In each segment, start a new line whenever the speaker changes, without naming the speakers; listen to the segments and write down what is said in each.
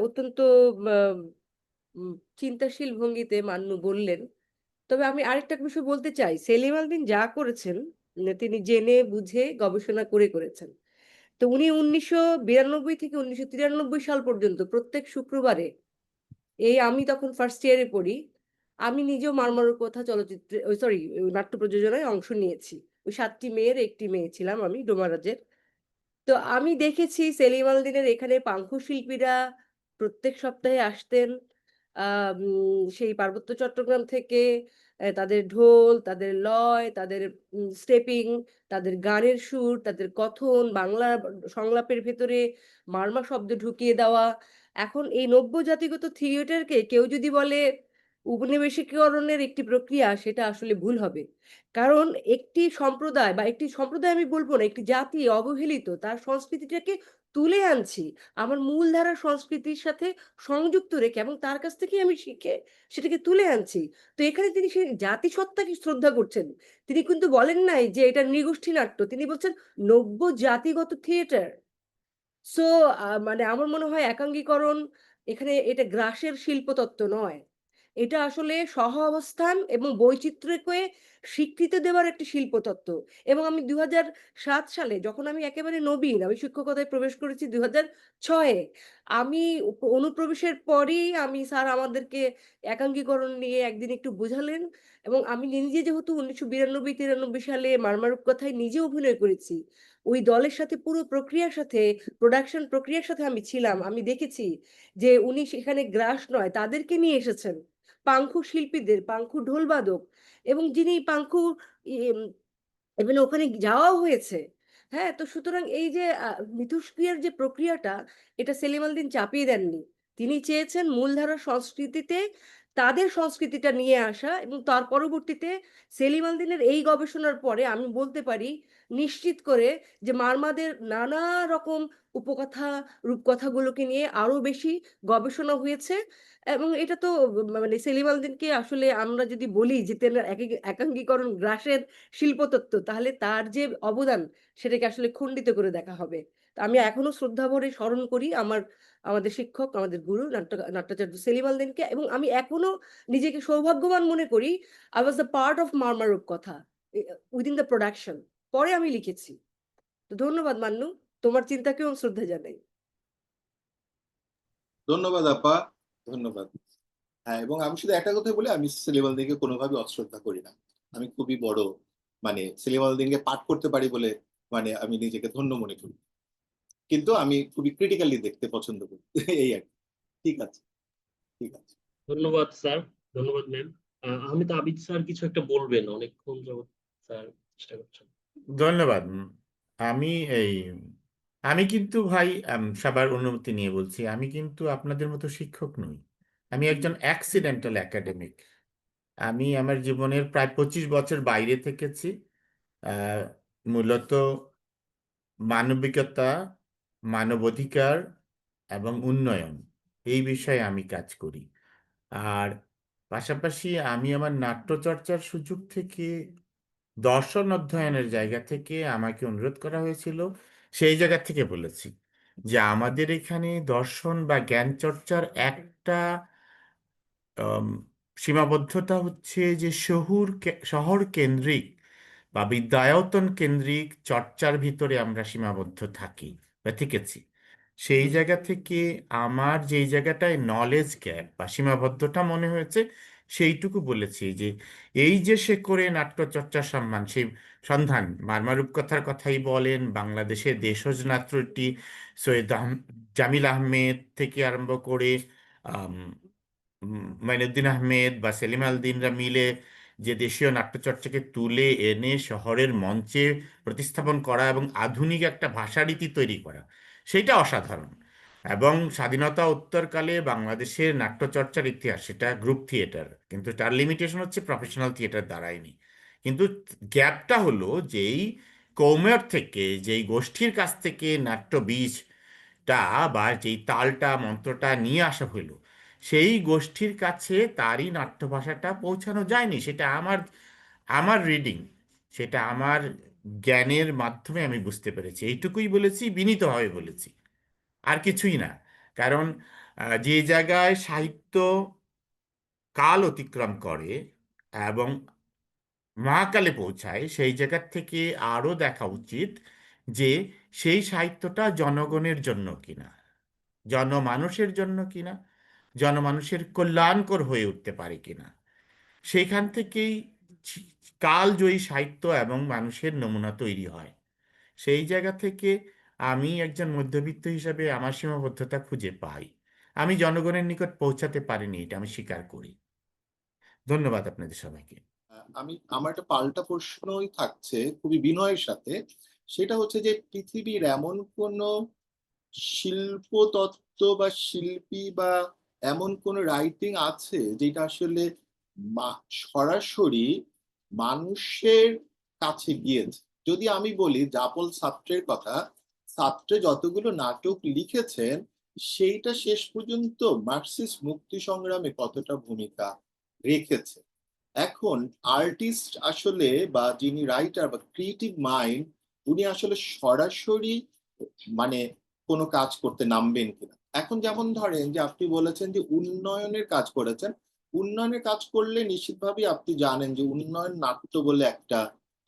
অত্যন্ত চিন্তাশীল ভঙ্গিতে মান্নু বললেন। তবে আমি আরেকটা বিষয় বলতে চাই, সেলিম আল দীন যা করেছেন তিনি জেনে বুঝে গবেষণা করে করেছেন। তো উনি ১৯৯২ থেকে ১৯৯৩ সাল পর্যন্ত প্রত্যেক শুক্রবারে এই আমি তখন ফার্স্ট ইয়ারে পড়ি। আমি নিজেও 'মারমারুর কথা' চলচ্চিত্রে সরি নাট্য প্রযোজনায় অংশ নিয়েছি। ওই সাতটি মেয়ের একটি মেয়ে ছিলাম আমি ডোমারাজের। তো আমি দেখেছি সেলিম আল দীনের এখানে পাংখু শিল্পীরা প্রত্যেক সপ্তাহে আসতেন। সেই পার্বত্য চট্টগ্রাম থেকে তাদের ঢোল, তাদের লয়, তাদের স্টেপিং, তাদের গানের সুর, তাদের কথন, বাংলা সংলাপের ভেতরে মারমা শব্দ ঢুকিয়ে দেওয়া। এখন এই নব্য জাতিগত থিয়েটারকে কেউ যদি বলে উপনিবেশিকরণের একটি প্রক্রিয়া সেটা আসলে ভুল হবে। কারণ একটি সম্প্রদায় বা একটি সম্প্রদায় আমি বলব না, একটি জাতি অবহেলিত তার সংস্কৃতিটাকে তুলে আনছি। আমার মূলধারা সংস্কৃতির সাথে সংযুক্ত রেখে এবং তার কাছ থেকেই আমি শিখে সেটাকে তুলে আনছি। তো এখানে তিনি সেই জাতিসত্তাকে শ্রদ্ধা করছেন। তিনি কিন্তু বলেন নাই যে এটা নৃগোষ্ঠী নাট্য। তিনি বলছেন নব্য জাতিগত থিয়েটার। সো মানে আমার মনে হয় একাঙ্গীকরণ এখানে এটা গ্রাসের শিল্পতত্ত্ব নয়। এটা আসলে সহ অবস্থান এবং বৈচিত্র্যকে স্বীকৃতি দেওয়ার একটি শিল্পতত্ত্ব। এবং আমি ২০০৭ সালে যখন আমি একেবারে নবীন, আমি শিক্ষকতায় প্রবেশ করেছি ২০০৬ ছয়ে আমি অনুপ্রবেশের পরেই আমি স্যার আমাদেরকে একাঙ্গীকরণ নিয়ে একদিন একটু বুঝালেন এবং আমি নিজে যেহেতু ১৯৯২-৯৩ সালে 'মারমা কথায় নিজে অভিনয় করেছি। ওই দলের সাথে পুরো প্রক্রিয়ার সাথে প্রোডাকশন প্রক্রিয়ার সাথে আমি ছিলাম। আমি দেখেছি যে উনি সেখানে গ্রাস নয় তাদেরকে নিয়ে এসেছেন। পাংখু শিল্পীদের, পাংখু ঢোলবাদক এবং যিনি পাঙ্কু এবং ওখানে যাওয়াও হয়েছে। হ্যাঁ? তো সুতরাং এই যে মিথুষ্ক্রিয়ার যে প্রক্রিয়াটা, এটা সেলিম আলদিন চাপিয়ে দেননি। তিনি চেয়েছেন মূলধারা সংস্কৃতিতে তাদের সংস্কৃতিটা নিয়ে আসা এবং তার পরবর্তীতে সেলিম আল দীনের এই গবেষণার পরে আমি বলতে পারি নিশ্চিত করে যে মারমাদের নানা রকম উপকথা, রূপকথাগুলোকে নিয়ে আরও বেশি গবেষণা হয়েছে এবং এটা তো মানে সেলিম আল দীনকে আসলে আমরা যদি বলি যে তেনার একাঙ্গী একাঙ্গীকরণ গ্রাসের শিল্পতত্ত্ব তাহলে তার যে অবদান সেটাকে আসলে খণ্ডিত করে দেখা হবে। আমি এখনও শ্রদ্ধা ভরে স্মরণ করি আমার আমাদের শিক্ষক, আমাদের গুরু নাট্য নাট্যাচার্য সেলিম আল এবং আমি এখনও নিজেকে সৌভাগ্যবান মনে করি I was a part of 'Marma রূপকথা' within the production পরে আমি লিখেছি। তো ধন্যবাদ মান্নু। তোমার চিন্তাকেও আমি শ্রদ্ধা জানাই।
ধন্যবাদ আপা, ধন্যবাদ। হ্যাঁ, এবং আমি শুধু একটা কথা বলি, আমি সেলিম আল দীনকে কোনোভাবে অশ্রদ্ধা করি না। আমি খুবই বড় মানে সেলিম আল দীনকে পাঠ করতে পারি বলে মানে আমি নিজেকে ধন্য মনে করি। কিন্তু আমি খুবই ক্রিটিক্যালি দেখতে পছন্দ করি। এই আরকি। ঠিক আছে। ঠিক আছে।
ধন্যবাদ স্যার। ধন্যবাদ ম্যাম। আহমেদ আবিদ স্যার কিছু একটা বলবেন। অনেকক্ষণ যাবৎ স্যার চেষ্টা করছেন।
ধন্যবাদ। আমি এই আমি কিন্তু ভাই সবার অনুমতি নিয়ে বলছি। আমি কিন্তু আপনাদের মতো শিক্ষক নই। আমি একজন অ্যাক্সিডেন্টাল একাডেমিক। আমি আমার জীবনের প্রায় ২৫ বছর বাইরে থেকেছি। মূলত মানবিকতা, মানবাধিকার এবং উন্নয়ন, এই বিষয়ে আমি কাজ করি। আর পাশাপাশি আমি আমার নাট্যচর্চার সুযোগ থেকে দর্শন অধ্যয়নের জায়গা থেকে আমাকে অনুরোধ করা হয়েছিল। সেই জায়গা থেকে বলেছি যে আমাদের এখানে দর্শন বা জ্ঞান চর্চার একটা সীমাবদ্ধতা হচ্ছে যে শহুর শহর কেন্দ্রিক বা বিদ্যায়তন কেন্দ্রিক চর্চার ভিতরে আমরা সীমাবদ্ধ থাকি বা থেকেছি। সেই জায়গা থেকে আমার যেই জায়গাটায় নলেজ গ্যাপ বা সীমাবদ্ধতা মনে হয়েছে সেইটুকু বলেছি যে এই যে শেকড়ে নাট্যচর্চার সম্মান সেই সন্ধান মারমা রূপকথার কথাই বলেন, বাংলাদেশের দেশজ নাট্যটি সৈয়দ জামিল আহমেদ থেকে আরম্ভ করে মাইনুদ্দিন আহমেদ বা সেলিম আল দীনরা মিলে যে দেশীয় নাট্যচর্চাকে তুলে এনে শহরের মঞ্চে প্রতিস্থাপন করা এবং আধুনিক একটা ভাষারীতি তৈরি করা, সেইটা অসাধারণ। এবং স্বাধীনতা উত্তরকালে বাংলাদেশের নাট্যচর্চার ইতিহাস সেটা গ্রুপ থিয়েটার। কিন্তু তার লিমিটেশন হচ্ছে প্রফেশনাল থিয়েটার দাঁড়ায়নি। কিন্তু গ্যাপটা হলো যেই কৌমের থেকে, যেই গোষ্ঠীর কাছ থেকে নাট্য বীজটা বা যেই তালটা, মন্ত্রটা নিয়ে আসা হইল, সেই গোষ্ঠীর কাছে তারই নাট্য ভাষাটা পৌঁছানো যায়নি। সেটা আমার আমার রিডিং, সেটা আমার জ্ঞানের মাধ্যমে আমি বুঝতে পেরেছি। এইটুকুই বলেছি, বিনীতভাবে বলেছি। আর কিছুই না। কারণ যে জায়গায় সাহিত্য কাল অতিক্রম করে এবং মহাকালে পৌঁছায় সেই জায়গার থেকে আরও দেখা উচিত যে সেই সাহিত্যটা জনগণের জন্য কিনা জনমানুষের জন্য কিনা জনমানুষের কল্যাণকর হয়ে উঠতে পারে কিনা। সেইখান থেকেই কালজয়ী সাহিত্য এবং মানুষের নমুনা তৈরি হয়। সেই জায়গা থেকে আমি একজন মধ্যবিত্ত হিসাবে আমার সীমাবদ্ধতা খুঁজে পাই। আমি জনগণের নিকট পৌঁছাতে পারিনি, এটা আমি স্বীকার করি। ধন্যবাদ আপনাদের সবাইকে।
আমি, আমার একটা পাল্টা প্রশ্নই থাকছে খুবই বিনয়ের সাথে। সেটা হচ্ছে যে পৃথিবীর এমন কোন শিল্পতত্ত্ব বা শিল্পী বা এমন কোন রাইটিং আছে যেটা আসলে সরাসরি মানুষের কাছে গিয়েছে? যদি আমি বলি জাপল ছাত্রের কথা ছাত্রে যতগুলো নাটক লিখেছেন, সেইটা শেষ পর্যন্ত মার্কসিস্ট মুক্তি সংগ্রামে কতটা ভূমিকা রেখেছে? এখন আর্টিস্ট আসলে বা যিনি রাইটার বা ক্রিয়েটিভ মাইন্ড উনি আসলে সরাসরি মানে কোনো কাজ করতে নামবেন কিনা? এখন যেমন ধরেন যে আপনি বলেছেন যে উন্নয়নের কাজ করেছেন, উন্নয়নের কাজ করলে নিশ্চিতভাবেই আপনি জানেন যে উন্নয়ন নাট্য বলে একটা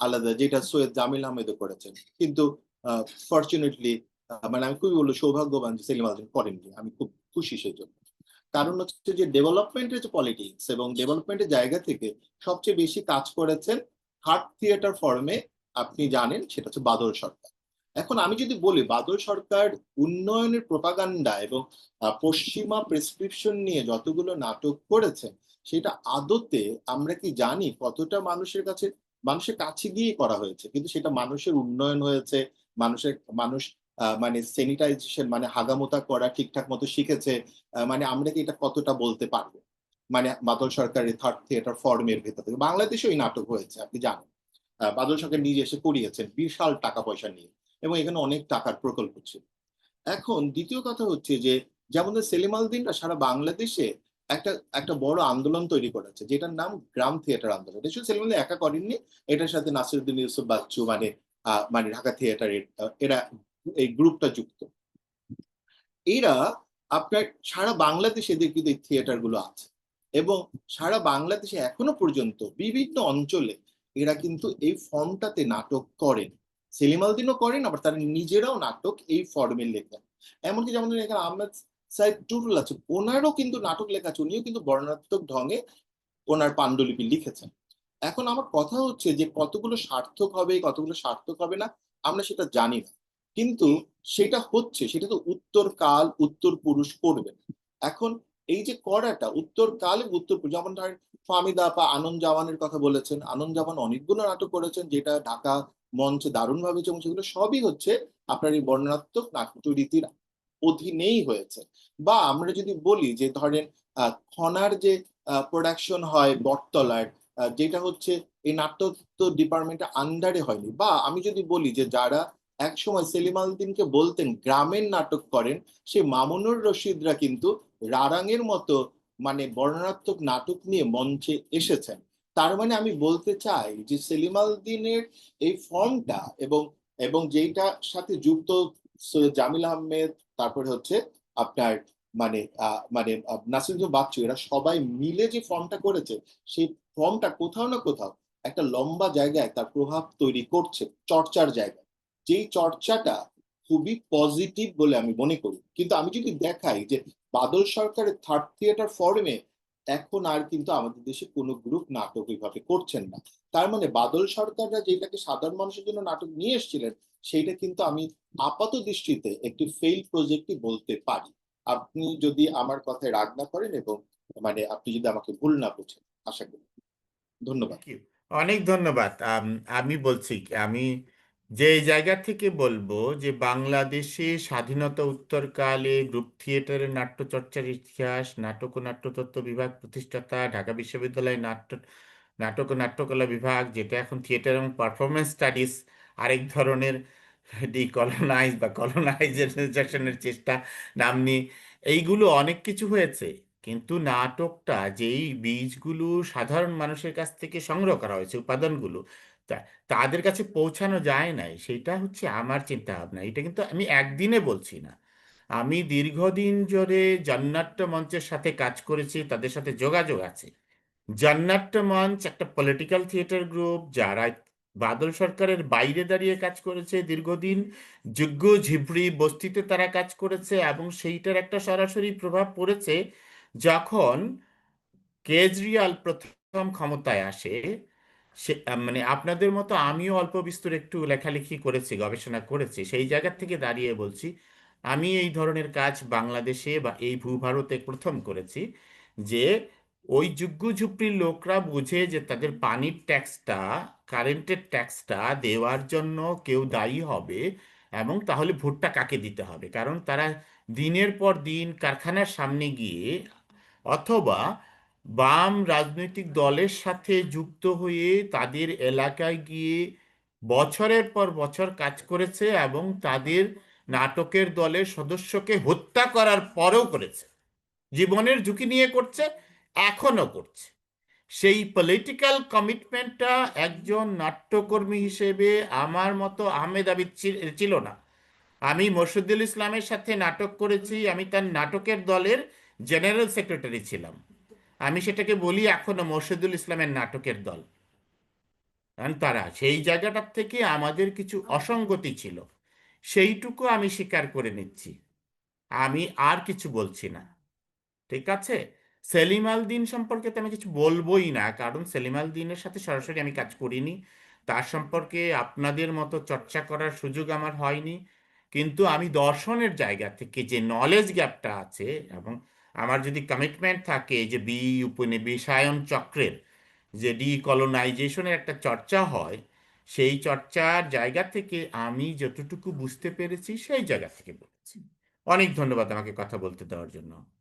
আলাদা, যেটা সৈয়দ জামিল আহমেদও করেছেন। কিন্তু ফর্চুনেটলি মানে আমি খুবই বলব সৌভাগ্যবান যে সেলিম আলদিন করেননি। আমি খুব খুশি সেই জন্য কারণ হচ্ছে যে ডেভেলপমেন্টের যে পলিটিক্স এবং ডেভেলপমেন্টের জায়গা থেকে সবচেয়ে বেশি কাজ করেছেন হার্ট থিয়েটার ফর্মে আপনি জানেন, সেটা হচ্ছে বাদল সরকার। এখন আমি যদি বলি, বাদল সরকার উন্নয়নের প্রপাগান্ডা এবং পশ্চিমা প্রেসক্রিপশন নিয়ে যতগুলো নাটক করেছেন সেটা আদতে আমরা কি জানি কতটা মানুষের কাছে মানুষের কাছে গিয়ে করা হয়েছে। কিন্তু সেটা মানুষের উন্নয়ন হয়েছে, মানুষের, মানুষ মানে স্যানিটাইজেশন মানে হাগামোতা করা ঠিকঠাক মতো শিখেছে মানে আমরা কি এটা কতটা বলতে পারব? মানে বাদল সরকারের থার্ড থিয়েটার ফর্মের ভেতর থেকে। বাংলাদেশেও এই নাটক হয়েছে, আপনি জানেন। বাদল সরকার নিজে এসে করিয়েছেন বিশাল টাকা পয়সা নিয়ে। এবং এখানে অনেক টাকার প্রকল্প ছিল। এখন দ্বিতীয় কথা হচ্ছে যে, যেমন সেলিম আলদিনরা সারা বাংলাদেশে একটা একটা বড় আন্দোলন তৈরি করেছে, যেটার নাম গ্রাম থিয়েটার আন্দোলন। এটা শুধু একা করেননি, এটার সাথে নাসিরুদ্দিন ইউসুফ বাচ্চু মানে মানে ঢাকা থিয়েটারের এরা এই গ্রুপটা যুক্ত। এরা আপনার সারা বাংলাদেশে এদের কিন্তু এই থিয়েটারগুলো আছে এবং সারা বাংলাদেশে এখনও পর্যন্ত বিভিন্ন অঞ্চলে এরা কিন্তু এই ফর্মটাতে নাটক করেন। সেলিম আলদিনও করেন, আবার তারা নিজেরাও নাটক এই ফর্মে লেখেন। এমনকি যেমন এখানে আহমেদ সাহেব টুরুল আছে, ওনারও কিন্তু নাটক লেখা আছে, উনিও কিন্তু বর্ণাত্মক ঢঙে ওনার পাণ্ডুলিপি লিখেছেন। এখন আমার কথা হচ্ছে যে কতগুলো সার্থক হবে, কতগুলো সার্থক হবে না, আমরা সেটা জানি না। কিন্তু সেটা হচ্ছে, সেটা তো উত্তর কাল, উত্তর পুরুষ করবেন এখন এই যে করাটা, উত্তর কাল উত্তর পুরুষ, যেমন ধরেন ফামিদা আপা আনন্দ জাওয়ানের কথা বলেছেন, আনন্দ জাওয়ান অনেকগুলো নাটক করেছেন, যেটা ঢাকা মঞ্চে দারুণ ভাবে সেগুলো সবই হচ্ছে আপনার এই বর্ণনাত্মক নাট্য রীতির অধীনেই হয়েছে। বা আমরা যদি বলি যে ধরেন খনার যে প্রোডাকশন হয় বটতলার যেটা হচ্ছে এই নাট্য ডিপার্টমেন্টের আন্ডারে হয়নি। বা আমি যদি বলি যে যারা একসময় সেলিম আলদিনকে বলতেন গ্রামের নাটক করেন, সেই মামুনুর রশিদরা কিন্তু রারাঙের মতো মানে বর্ণনাত্মক নাটক নিয়ে মঞ্চে এসেছেন। তার মানে আমি বলতে চাই যে সেলিম আলদিনের এই ফর্মটা এবং এবং যেইটার সাথে যুক্ত জামিল আহমেদ, তারপরে হচ্ছে আপনার মানে মানে নাসিরুদ্দিন বাচ্চু, এরা সবাই মিলে যে ফর্মটা করেছে, সেই ফর্মটা কোথাও না কোথাও একটা লম্বা জায়গায় তার প্রভাব তৈরি করছে, চর্চার জায়গায়। যেই চর্চাটা খুবই পজিটিভ বলে আমি মনে করি। কিন্তু আমি যদি দেখাই যে বাদল সরকারের থার্ড থিয়েটার ফর্মে এখন আর কিন্তু আমাদের দেশে কোনো গ্রুপ নাটক এইভাবে করছেন না। তার মানে বাদল সরকাররা যেটাকে সাধারণ মানুষের জন্য নাটক নিয়ে এসেছিলেন সেইটা কিন্তু আমি আপাত দৃষ্টিতে একটি ফেইল প্রজেক্টই বলতে পারি। আপনি যদি আমার কথায় রাগ না করেন এবং মানে আপনি যদি আমাকে ভুল না বোঝেন আশা করি। ধন্যবাদ।
অনেক ধন্যবাদ। আম, বলছি আমি যে জায়গা থেকে বলব যে বাংলাদেশে স্বাধীনতা উত্তরকালে গ্রুপ থিয়েটারের নাট্যচর্চার ইতিহাস নাটক ও নাট্যতত্ত্ব বিভাগ প্রতিষ্ঠাতা, ঢাকা বিশ্ববিদ্যালয় নাট্য, নাটক ও নাট্যকলা বিভাগ, যেটা এখন থিয়েটার এবং পারফরমেন্স স্টাডিজ, আরেক ধরনের ডিকলোনাইজ বা কলোনাইজেশনের চেষ্টা নাম নিয়ে। এইগুলো অনেক কিছু হয়েছে, কিন্তু নাটকটা যেই বীজগুলো সাধারণ মানুষের কাছ থেকে সংগ্রহ করা হয়েছে, উপাদানগুলো তাদের কাছে পৌঁছানো যায় নাই। সেটা হচ্ছে আমার চিন্তা ভাবনা এটা কিন্তু আমি একদিনে বলছি না। আমি দীর্ঘদিন ধরে জান্নাট্য মঞ্চের সাথে কাজ করেছি, তাদের সাথে যোগাযোগ আছে। জান্নাট্য মঞ্চ একটা পলিটিক্যাল থিয়েটার গ্রুপ যারা বাদল সরকারের বাইরে দাঁড়িয়ে কাজ করেছে দীর্ঘদিন। যোগ্য ঝিপড়ি বস্তিতে তারা কাজ করেছে এবং সেইটার একটা সরাসরি প্রভাব পড়েছে যখন কেজরিওয়াল প্রথম ক্ষমতায় আসে সে মানে আপনাদের মতো আমিও অল্প বিস্তর একটু লেখালেখি করেছি, গবেষণা করেছি। সেই জায়গা থেকে দাঁড়িয়ে বলছি, আমি এই ধরনের কাজ বাংলাদেশে বা এই ভূভারতে প্রথম করেছি যে ওই যুগ্য ঝুপড়ির লোকরা বুঝে যে তাদের পানির ট্যাক্সটা, কারেন্টের ট্যাক্সটা দেওয়ার জন্য কেউ দায়ী হবে এবং তাহলে ভোটটা কাকে দিতে হবে? কারণ তারা দিনের পর দিন কারখানার সামনে গিয়ে অথবা বাম রাজনৈতিক দলের সাথে যুক্ত হয়ে তাদের এলাকায় গিয়ে বছরের পর বছর কাজ করেছে এবং তাদের নাটকের দলের সদস্যকে হত্যা করার পরেও করেছে। জীবনের ঝুঁকি নিয়ে করছে এখনও করছে। সেই পলিটিক্যাল কমিটমেন্টটা একজন নাট্যকর্মী হিসেবে আমার মতো আহমেদ আবিদ ছিল না। আমি মোর্শেদুল ইসলামের সাথে নাটক করেছি, আমি তার নাটকের দলের জেনারেল সেক্রেটারি ছিলাম। আমি সেটাকে বলি এখনও মোর্শেদুল ইসলামের নাটকের দল। তারা সেই জায়গাটার থেকে আমাদের কিছু অসঙ্গতি ছিল। সেইটুকু আমি স্বীকার করে নিচ্ছি। আমি আর কিছু বলছি না। ঠিক আছে? সেলিম আল দিন সম্পর্কে তো আমি কিছু বলবোই না। কারণ সেলিম আল দিনের সাথে সরাসরি আমি কাজ করিনি। তার সম্পর্কে আপনাদের মতো চর্চা করার সুযোগ আমার হয়নি। কিন্তু আমি দর্শনের জায়গা থেকে যে নলেজ গ্যাপটা আছে এবং আমার যদি কমিটমেন্ট থাকে যে বি উপনিবেশায়ন চক্রের, যে ডিকলোনাইজেশনের একটা চর্চা হয়, সেই চর্চার জায়গা থেকে আমি যতটুকু বুঝতে পেরেছি, সেই জায়গা থেকে বলেছি। অনেক ধন্যবাদ আমাকে কথা বলতে দেওয়ার জন্য।